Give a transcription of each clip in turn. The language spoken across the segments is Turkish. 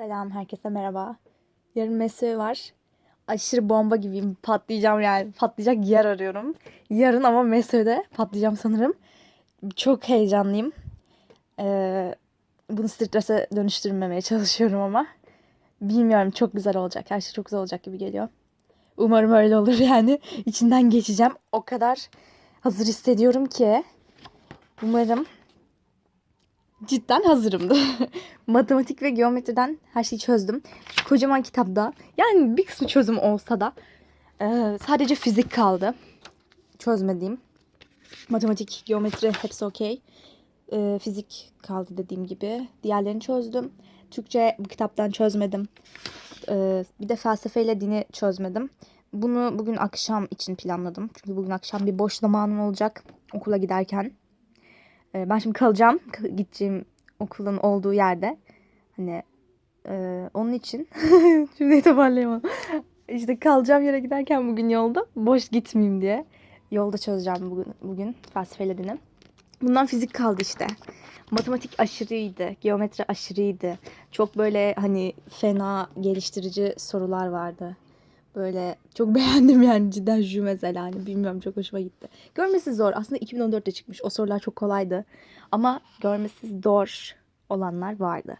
Selam herkese merhaba. Yarın mesai var. Aşırı bomba gibiyim. Patlayacağım yani. Patlayacak yer arıyorum. Yarın ama mesai'de patlayacağım sanırım. Çok heyecanlıyım. Ee, bunu strese dönüştürmemeye çalışıyorum ama. Bilmiyorum çok güzel olacak. Her şey çok güzel olacak gibi geliyor. Umarım öyle olur yani. İçinden geçeceğim. O kadar hazır hissediyorum ki. Umarım cidden hazırımdı. Matematik ve geometriden her şeyi çözdüm. Kocaman kitapta yani bir kısmı çözüm olsa da e, sadece fizik kaldı. Çözmediğim. Matematik, geometri hepsi okey. E, fizik kaldı dediğim gibi. Diğerlerini çözdüm. Türkçe bu kitaptan çözmedim. E, bir de felsefeyle dini çözmedim. Bunu bugün akşam için planladım. Çünkü bugün akşam bir boş zamanım olacak okula giderken. E, ben şimdi kalacağım. Gideceğim okulun olduğu yerde. Hani e, onun için şimdi toparlayamadım. İşte kalacağım yere giderken bugün yolda boş gitmeyeyim diye. Yolda çözeceğim bugün, bugün felsefeyle. Bundan fizik kaldı işte. Matematik aşırıydı. Geometri aşırıydı. Çok böyle hani fena geliştirici sorular vardı. Böyle çok beğendim yani cidden şu mesela hani bilmiyorum çok hoşuma gitti. Görmesi zor. Aslında 2014'te çıkmış. O sorular çok kolaydı. Ama görmesi zor olanlar vardı.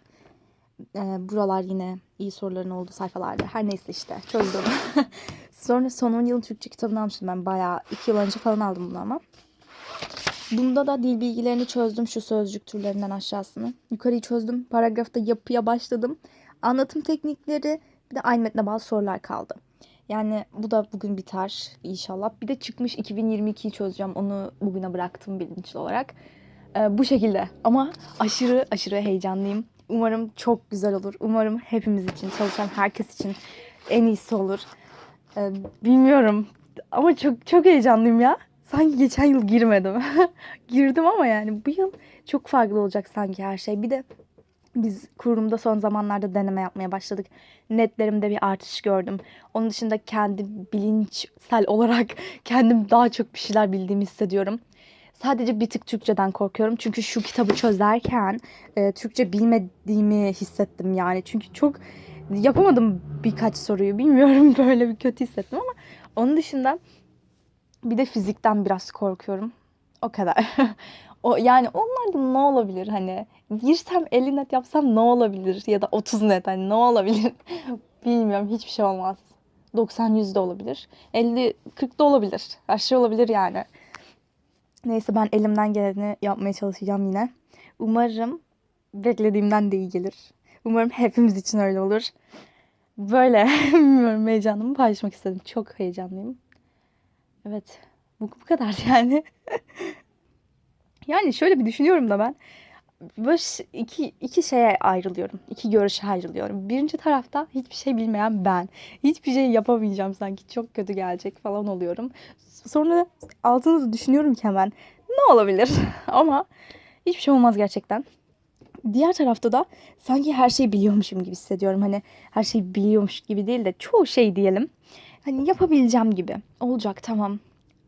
Ee, buralar yine iyi soruların olduğu sayfalarda. Her neyse işte çözdüm. Sonra son 10 yılın Türkçe kitabını almıştım ben. Bayağı 2 yıl önce falan aldım bunu ama. Bunda da dil bilgilerini çözdüm şu sözcük türlerinden aşağısını. Yukarıyı çözdüm. Paragrafta yapıya başladım. Anlatım teknikleri bir de aynı metne bazı sorular kaldı. Yani bu da bugün biter inşallah. Bir de çıkmış 2022'yi çözeceğim. Onu bugüne bıraktım bilinçli olarak. Ee, bu şekilde ama aşırı aşırı heyecanlıyım. Umarım çok güzel olur. Umarım hepimiz için, çalışan herkes için en iyisi olur. Ee, bilmiyorum ama çok çok heyecanlıyım ya. Sanki geçen yıl girmedim. Girdim ama yani bu yıl çok farklı olacak sanki her şey. Bir de biz kurumda son zamanlarda deneme yapmaya başladık. Netlerimde bir artış gördüm. Onun dışında kendi bilinçsel olarak kendim daha çok bir şeyler bildiğimi hissediyorum. Sadece bir tık Türkçeden korkuyorum. Çünkü şu kitabı çözerken e, Türkçe bilmediğimi hissettim yani. Çünkü çok yapamadım birkaç soruyu. Bilmiyorum böyle bir kötü hissettim ama onun dışında bir de fizikten biraz korkuyorum. O kadar. o yani onlar da ne olabilir hani girsem 50 net yapsam ne olabilir ya da 30 net hani ne olabilir bilmiyorum hiçbir şey olmaz. 90 100 de olabilir. 50 40 da olabilir. Her şey olabilir yani. Neyse ben elimden geleni yapmaya çalışacağım yine. Umarım beklediğimden de iyi gelir. Umarım hepimiz için öyle olur. Böyle bilmiyorum heyecanımı paylaşmak istedim. Çok heyecanlıyım. Evet. Bu, bu kadar yani. yani şöyle bir düşünüyorum da ben. Böyle iki, iki şeye ayrılıyorum. İki görüşe ayrılıyorum. Birinci tarafta hiçbir şey bilmeyen ben. Hiçbir şey yapamayacağım sanki. Çok kötü gelecek falan oluyorum. Sonra altını düşünüyorum ki hemen. Ne olabilir? Ama hiçbir şey olmaz gerçekten. Diğer tarafta da sanki her şeyi biliyormuşum gibi hissediyorum. Hani her şeyi biliyormuş gibi değil de çoğu şey diyelim. Hani yapabileceğim gibi. Olacak tamam.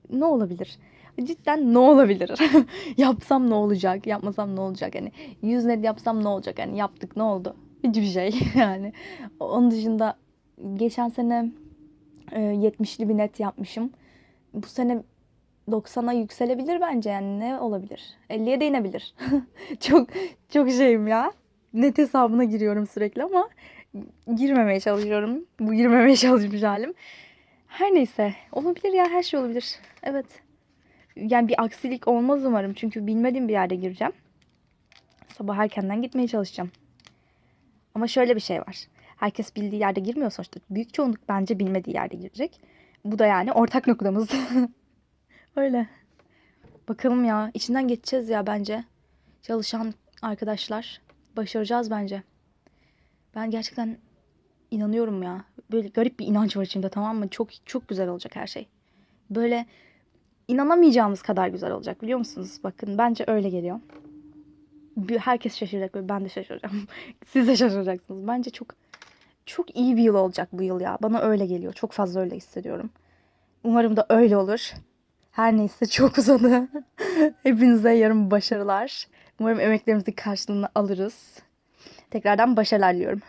Ne olabilir? Cidden ne olabilir? Yapsam ne olacak? Yapmasam ne olacak? Hani 100 net yapsam ne olacak? Hani yaptık ne oldu? Hiçbir şey yani. Onun dışında geçen sene e, 70'li bir net yapmışım. Bu sene 90'a yükselebilir bence yani ne olabilir? 50'ye de inebilir. çok çok şeyim ya. Net hesabına giriyorum sürekli ama girmemeye çalışıyorum. Bu girmemeye çalışmış halim. Her neyse olabilir ya her şey olabilir. Evet. Yani bir aksilik olmaz umarım. Çünkü bilmediğim bir yerde gireceğim. Sabah erkenden gitmeye çalışacağım. Ama şöyle bir şey var. Herkes bildiği yerde girmiyor sonuçta. Büyük çoğunluk bence bilmediği yerde girecek. Bu da yani ortak noktamız. Öyle. Bakalım ya. içinden geçeceğiz ya bence. Çalışan arkadaşlar. Başaracağız bence. Ben gerçekten inanıyorum ya. Böyle garip bir inanç var içimde tamam mı? Çok çok güzel olacak her şey. Böyle inanamayacağımız kadar güzel olacak biliyor musunuz? Bakın bence öyle geliyor. Herkes şaşıracak ve ben de şaşıracağım. Siz de şaşıracaksınız. Bence çok çok iyi bir yıl olacak bu yıl ya. Bana öyle geliyor. Çok fazla öyle hissediyorum. Umarım da öyle olur. Her neyse çok uzadı. Hepinize yarın başarılar. Umarım emeklerimizin karşılığını alırız. Tekrardan başarılar diliyorum.